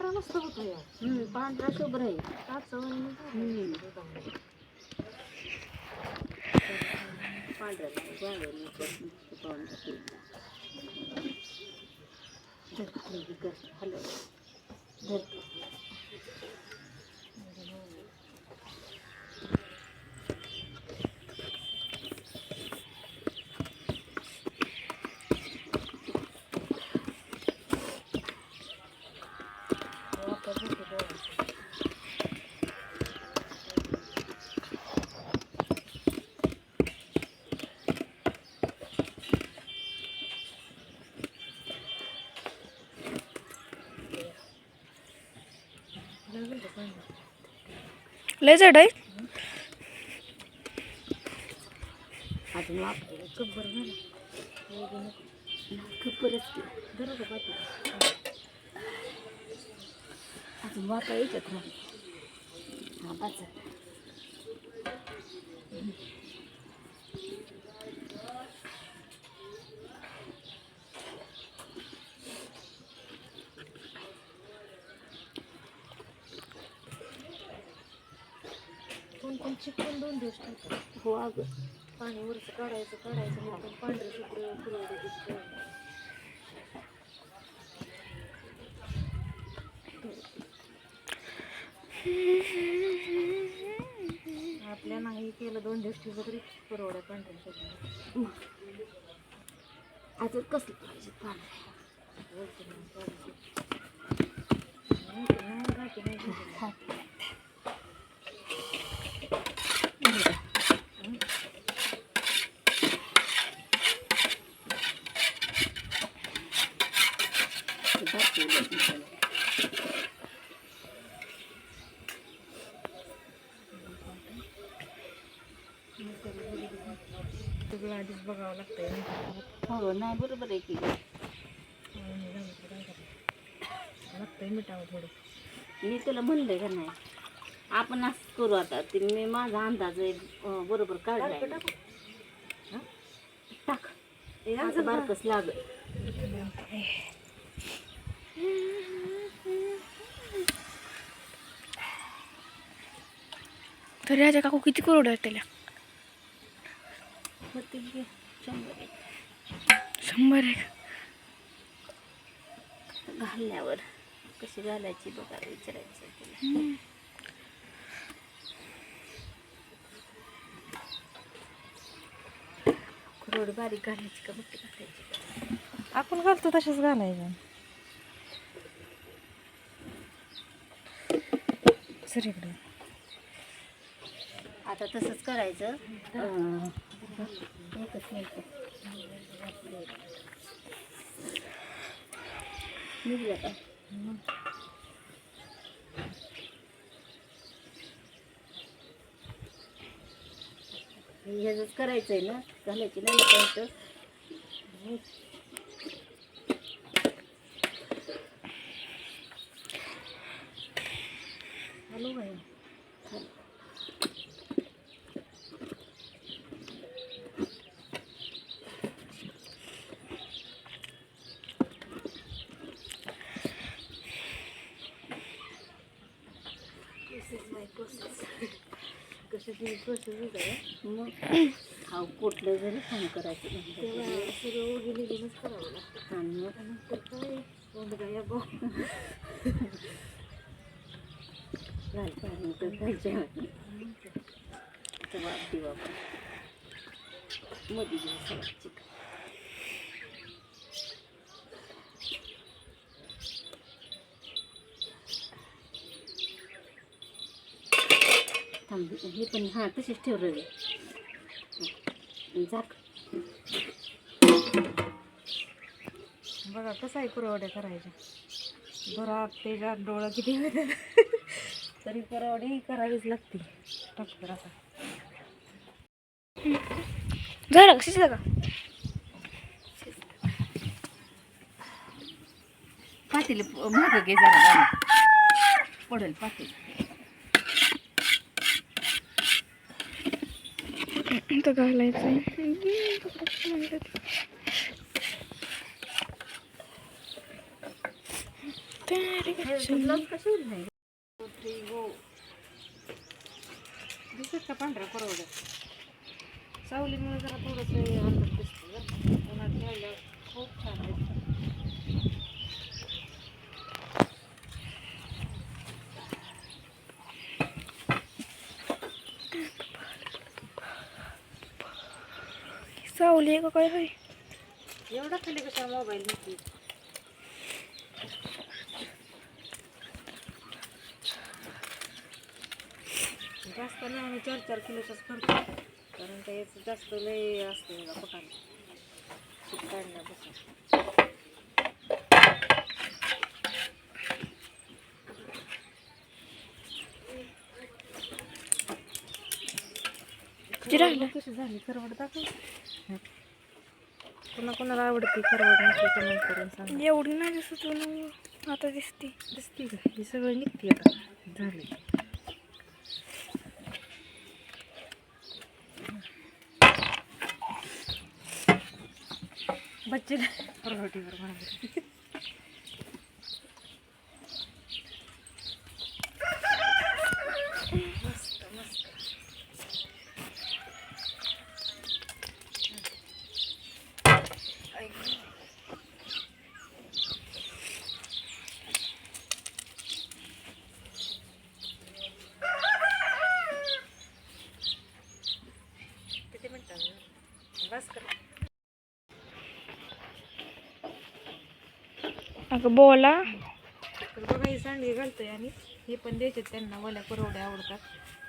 पांढरा मस्त होतो या हम्म, पांढरा शुभ्र आहे काचवणी हम्म. पांढरा जाळं नको, नुसतं पांढरं केलं. धर, खाली कर, हलव. धर तू. लय जड आहे. अजून कब्बर झालं खपरच की. धरू का पाठी अजून वापरा याच्यात राहील हा बस कोण कोण चिकन दोन दिवस ठेवतात हो अगं पाणी वरचं काढायचं काढायचं मग पण पांढरं शुभ्र फुलवडे आपल्या नाही केलं दोन दिवस ठेवलं तरी परवड्या पांढऱ्या अजून कसलं पाहिजे पाणी वरचं नाही काढायचं. नाही तर नाही राहते नाही दिसत. सगळं आधीच बघावं लागतंय? हो नाही बरोबर आहे की? लागतंय मिठावं थोडं. मी तुला म्हणलंय का नाही आपण असं करू आता ते मी माझा अंदाज आहे बरोबर काढलाय. टाक? असं बारकस लागत तरी ह्याच्या काकू किती करोड आहेत त्याला? होते शंभर एक. घालण्यावर कशी घालायची बघा विचारायचं खरोड बारीक घालायची का मोठी घालायची? आपण घालतो तशाच घालायचं. सर इकडे. आता तसंच करायचं. एकच मिनिट. निघलं का? ह्याच करायचं आहे ना? घालायची नाही करायचं हॅलो बाई मग हा कुठलं जरी काम करायचं करावं लागतं आणि मग नंतर काय तर दिवा मध्ये थांब हे पण हां तसेच ठेव रवी झाक बघा कसं आहे पुरवड्या करायच्या घरात तेजात डोळं किती होते तरी पुरवडी करावीच लागते. टाकतो आता. झालं शिजलं का? पातेली मागं घे जरा. पडेल पातेली. तर घालायचं आहे. दिसत का पांढरा परवडत सावलीमुळे जरा थोडंसं अंतर दिसतं जर उन्हात ठेवल्यावर खूप छान दिसतं सावली आहे का काय होय एवढा खाली कशा मोबाईल घेतली? जास्त नाही आम्ही चार चार किलोचाच करतो. कारण ते याचं जास्त लय असते बघा पोटाला सूप काढण्यापासून किती राहिलं? कशी झाली? करवड दाखव. पुन्हा कोणाला आवडते करवड नसली कमेंट करून सांगा. एवढी नाही दिसत आता दिसते. दिसते का? ही सगळं निघते आता. झाली. बच्चे रोटीवर मागे मस्त मस्त किती मिनिटं बस कर अगं बोला. तर बघा ही सांडगी घालतोय आणि हे पण द्यायचे त्यांना वल्या परवडे आवडतात.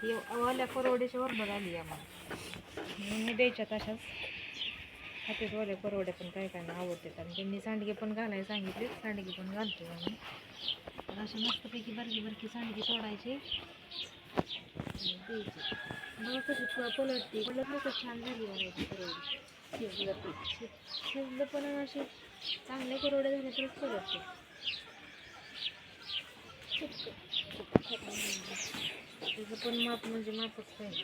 हे वल्या परवड्याची ऑर्डर आली आम्हाला. म्हणून मी द्यायच्या तशाच हातात वल्या परवड्या पण काय काय आवडतात. आणि त्यांनी सांडगे पण घालायला सांगितले. सांडगे पण घालतोय आम्ही. तर मस्तपैकी बरकी बरकी सांडगी तोडायची. आणि द्यायची. बघा कशी पलटते. पलट कसं छान झाली बघायची परवडी शिजलं पीठ. शिज- शिजलं पण असे चांगले चांगल्या झाले तरच पलटते त्याचं पण माप म्हणजे मापच पाहिजे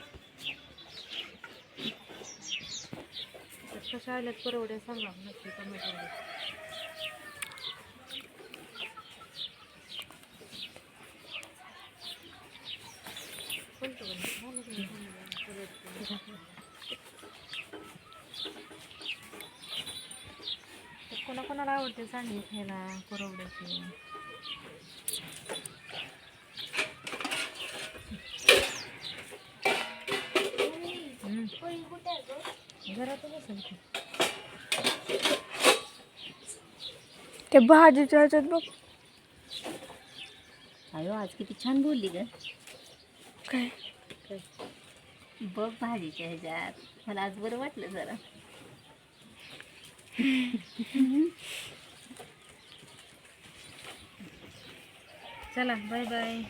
कशा आल्यात परवड्या सांगा नक्की कमेंटमध्ये बोलतो you. नाही? झालं की नाही? परवडतं. तर कोणाकोणाला आवडते सांडगे खायला परवड्याची घरातच असेल की. ते भाजीच्या ह्याच्यात बघ अयो आज किती छान बोलली ग काय बघ भाजीच्या ह्याच्यात मला आज बरं वाटलं जरा चला बाय बाय